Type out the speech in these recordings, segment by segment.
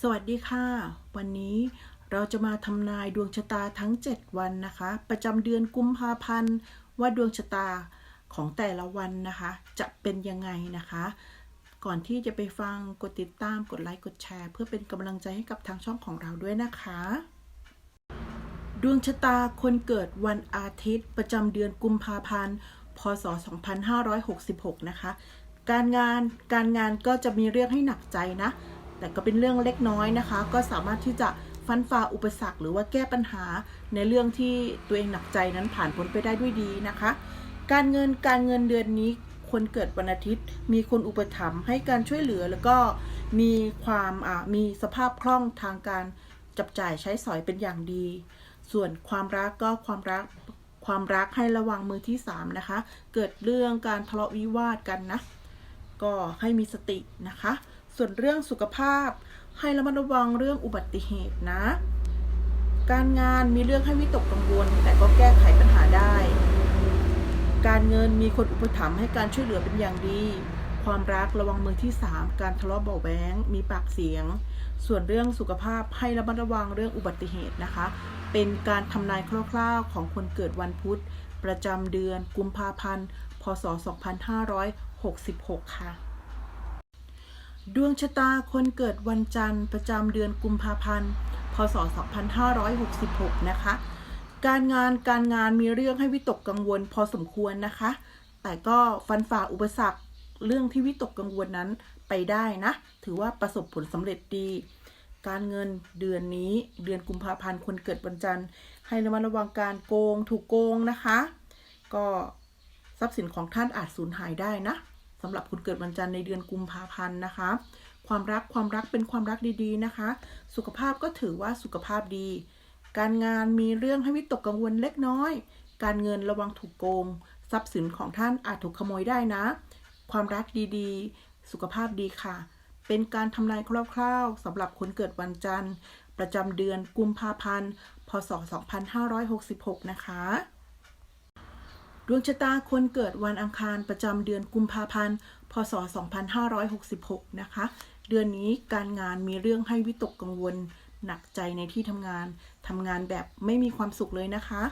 สวัสดีค่ะ วันนี้เราจะมาทำนายดวงชะตาทั้ง 7 วันนะคะ ประจำเดือนกุมภาพันธ์ว่าดวงชะตาของแต่ละวันนะคะ จะเป็นยังไงนะคะ ก่อนที่จะไปฟังกดติดตามกดไลค์กดแชร์ เพื่อเป็นกำลังใจให้กับทางช่องของเราด้วยนะคะ ดวงชะตาคนเกิดวันอาทิตย์ ประจำเดือนกุมภาพันธ์ พศ 2566 นะคะ การงานการงานก็จะมีเรื่องให้หนักใจนะ แต่ก็เป็นเรื่องเล็กน้อยนะคะ ก็สามารถที่จะฟันฝ่าอุปสรรคหรือว่าแก้ปัญหาในเรื่องที่ตัวเองหนักใจนั้นผ่านพ้นไปได้ด้วยดีนะคะ การเงินการเงินเดือนนี้คนเกิดวันอาทิตย์ มีคนอุปถัมภ์ให้การช่วยเหลือแล้วก็มีความอ่ามีสภาพคล่องทางการจับจ่ายใช้สอยเป็นอย่างดี ส่วนความรักก็ความรักความรักให้ระวังมือที่สามนะคะ เกิดเรื่องการทะเลาะวิวาทกันนะ ก็ให้มีสตินะคะ ส่วนเรื่องสุขภาพ ให้ระมัดระวังเรื่องอุบัติเหตุนะ การงานมีเรื่องให้วิตกกังวล แต่ก็แก้ไขปัญหาได้ การเงินมีคนอุปถัมภ์ให้การช่วยเหลือเป็นอย่างดี ความรักระวังมือที่ 3 การทะเลาะเบาแวงมีปากเสียง ส่วนเรื่องสุขภาพให้ระมัดระวังเรื่องอุบัติเหตุนะคะ เป็นการทำนายคร่าวๆของคนเกิดวันพุธประจำเดือนกุมภาพันธ์ พศ 2566 ค่ะ ดวงชะตาคนเกิดวันจันทร์ประจำเดือนกุมภาพันธ์ พศ 2566 นะคะ การงานการงานมีเรื่องให้วิตกกังวลพอสมควรนะคะ แต่ก็ฟันฝ่าอุปสรรคเรื่องที่วิตกกังวลนั้นไปได้นะ ถือว่าประสบผลสำเร็จดี การเงินเดือนนี้เดือนกุมภาพันธ์คนเกิดวันจันทร์ ให้ระมัดระวังการโกงถูกโกงนะคะ ก็ทรัพย์สินของท่านอาจสูญหายได้นะ สำหรับคนเกิดวันจันทร์ในเดือนกุมภาพันธ์นะคะ ความรักความรักเป็นความรักดีๆนะคะ สุขภาพก็ถือว่าสุขภาพดี การงานมีเรื่องให้วิตกกังวลเล็กน้อย การเงินระวังถูกโกง ทรัพย์สินของท่านอาจถูกขโมยได้นะ ความรักดีๆ สุขภาพดีค่ะ เป็นการทำนายคร่าวๆสำหรับคนเกิดวันจันทร์ ประจำเดือนกุมภาพันธ์ พศ 2566 นะคะ ดวงชะตาคนเกิดวันอังคารประจำเดือนกุมภาพันธ์ พศ 2566 นะคะ เดือนนี้การงานมีเรื่องให้วิตกกังวล หนักใจในที่ทำงานทำงานแบบไม่มีความสุขเลยนะคะ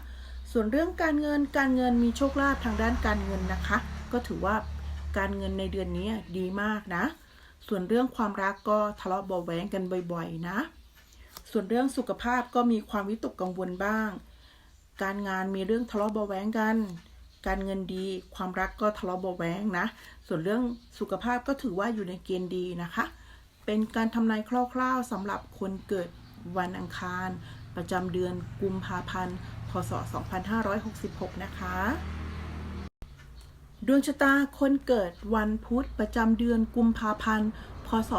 ส่วนเรื่องการเงินการเงินมีโชคลาภทางด้านการเงินนะคะ ก็ถือว่าการเงินในเดือนนี้ดีมากนะ ส่วนเรื่องความรักก็ทะเลาะเบาะแว้งกันบ่อยๆนะ ส่วนเรื่องสุขภาพก็มีความวิตกกังวลบ้าง การงานมีเรื่องทะเลาะเบาะแว้งกัน การเงินดี ความรักก็ทะเลาะเบาะแว้งนะ ส่วนเรื่องสุขภาพก็ถือว่าอยู่ในเกณฑ์ดีนะคะ เป็นการทำนายคร่าวๆสำหรับคนเกิดวันอังคาร ประจำเดือนกุมภาพันธ์ พศ 2566 นะคะ ดวงชะตาคนเกิดวันพุธประจำเดือนกุมภาพันธ์ พศ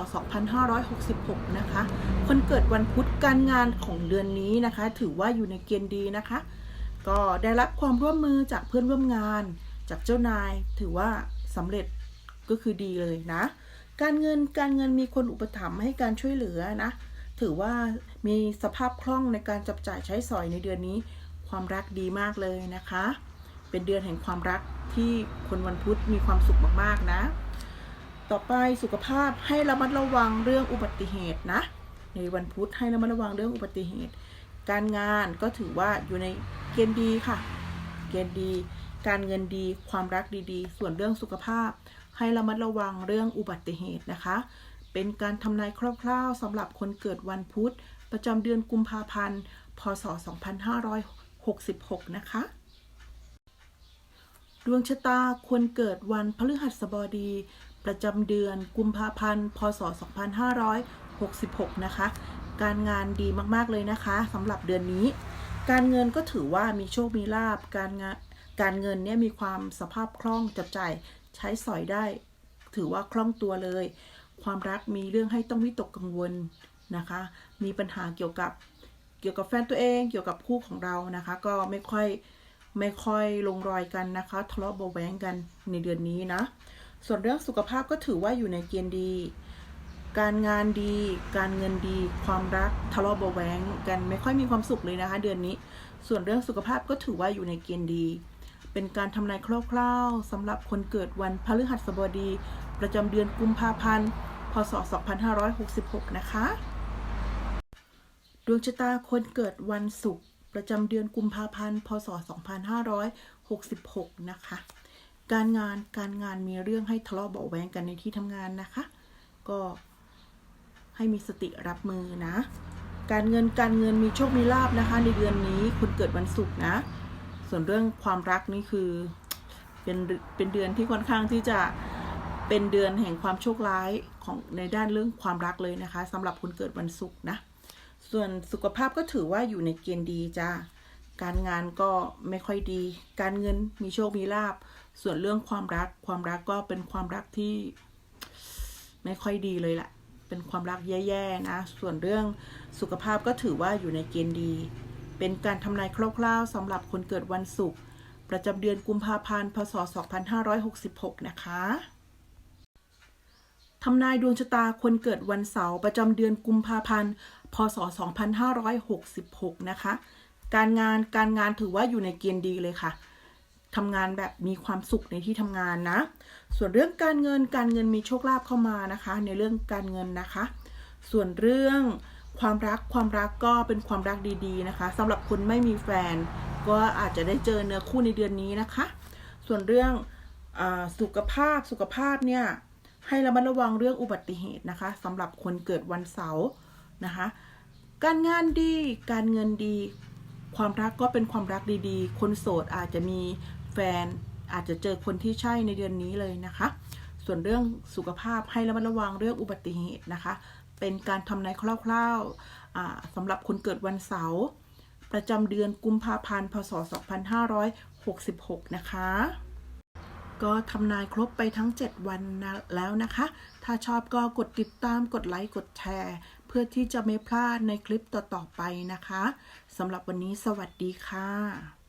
2566 นะคะ คนเกิดวันพุธการงานของเดือนนี้นะคะ ถือว่าอยู่ในเกณฑ์ดีนะคะ ก็ได้รับความร่วมมือจากเพื่อนร่วมงาน จากเจ้านายถือว่าสำเร็จก็คือดีเลยนะ การเงินการเงินมีคนอุปถัมภ์ให้การช่วยเหลือนะ ถือว่ามีสภาพคล่องในการจับจ่ายใช้สอยในเดือนนี้ ความรักดีมากเลยนะคะ เป็นเดือนแห่งความรักที่คนวันพุธมีความสุขมากๆนะ ต่อไปสุขภาพให้ระมัดระวังเรื่องอุบัติเหตุนะ ในวันพุธให้ระมัดระวังเรื่องอุบัติเหตุ การงานก็ถือว่าอยู่ใน เกณฑ์ดีค่ะ เกณฑ์ดี การเงินดี ความรักดีๆ ส่วนเรื่องสุขภาพ ให้ระมัดระวังเรื่องอุบัติเหตุนะคะ เป็นการทำนายคร่าวๆสำหรับคนเกิดวันพุธ ประจำเดือนกุมภาพันธ์ พศ 2566 นะคะดวงชะตาคนเกิดวันพฤหัสบดี ประจำเดือนกุมภาพันธ์ พศ 2566 นะคะ การงานดีมาก ๆ เลยนะคะสำหรับเดือนนี้ การเงินก็ถือว่ามีโชคมีลาบการงานการเงินเนี่ยมีความสภาพคล่องจับจ่ายใช้สอยได้ ถือว่าคล่องตัวเลย ความรักมีเรื่องให้ต้องวิตกกังวลนะคะ มีปัญหาเกี่ยวกับเกี่ยวกับแฟนตัวเองเกี่ยวกับคู่ของเรานะคะ ก็ไม่ค่อยไม่ค่อยลงรอยกันนะคะทะเลาะเบาแวงกันในเดือนนี้นะ ส่วนเรื่องสุขภาพก็ถือว่าอยู่ในเกณฑ์ดี การงานดี การเงินดี ความรักทะเลาะเบาะแว้งกันไม่ค่อยมีความสุขเลยนะคะ เดือนนี้ ส่วนเรื่องสุขภาพก็ถือว่าอยู่ในเกณฑ์ดี เป็นการทำนายคร่าวๆสำหรับคนเกิดวันพฤหัสบดี ประจำเดือนกุมภาพันธ์ พศ 2566 นะคะ ดวงชะตาคนเกิดวันศุกร์ประจำเดือนกุมภาพันธ์ พศ 2566 นะคะ การงานการงานมีเรื่องให้ทะเลาะเบาะแวงกันในที่ทำงานนะคะ ก็ ให้มีสติรับมือนะ การเงินการเงินมีโชคมีลาบนะคะ ในเดือนนี้คุณเกิดวันศุกร์นะ ส่วนเรื่องความรักนี่คือเป็นเป็นเดือนที่ค่อนข้างที่จะเป็นเดือนแห่งความโชคร้ายของในด้านเรื่องความรักเลยนะคะสำหรับคนเกิดวันศุกร์นะ ส่วนสุขภาพก็ถือว่าอยู่ในเกณฑ์ดีจ้าการงานก็ไม่ค่อยดี การเงินมีโชคมีลาบ ส่วนเรื่องความรักความรักก็เป็นความรักที่ไม่ค่อยดีเลยแหละ เป็นความรักแย่ๆนะ ส่วนเรื่องสุขภาพก็ถือว่าอยู่ในเกณฑ์ดี เป็นการทำนายคร่าวๆสำหรับคนเกิดวันศุกร์ประจำเดือนกุมภาพันธ์ พศ 2566 นะคะทำนายดวงชะตาคนเกิดวันเสาร์ประจำเดือนกุมภาพันธ์ พศ 2566 นะคะ การงานการงานถือว่าอยู่ในเกณฑ์ดีเลยค่ะ ทำงานแบบมีความสุขในที่ทำงานนะ ส่วนเรื่องการเงินการเงินมีโชคลาภเข้ามานะคะ ในเรื่องการเงินนะคะ ส่วนเรื่องความรักความรักก็เป็นความรักดีๆนะคะสำหรับคนไม่มีแฟน ก็อาจจะได้เจอเนื้อคู่ในเดือนนี้นะคะ ส่วนเรื่องอสุขภาพสุขภาพเนี่ยให้ระมัดระวังเรื่องอุบัติเหตุนะคะสำหรับคนเกิดวันเสาร์นะคะ การงานดีการเงินดี ความรักก็เป็นความรักดีๆ คนโสดอาจจะมี แฟนอาจจะเจอคนที่ใช่ในเดือนนี้เลยนะคะ ส่วนเรื่องสุขภาพให้ระมัดระวังเรื่องอุบัติเหตุนะคะ เป็นการทำนายคร่าวๆสำหรับคนเกิดวันเสาร์ประจำเดือนกุมภาพันธ์พศ 2566 นะคะก็ทำนายครบไปทั้ง 7 วันนะแล้วนะคะ ถ้าชอบก็กดติดตาม กดไลค์ กดแชร์ เพื่อที่จะไม่พลาดในคลิปต่อ ๆ ไปนะคะ สำหรับวันนี้สวัสดีค่ะ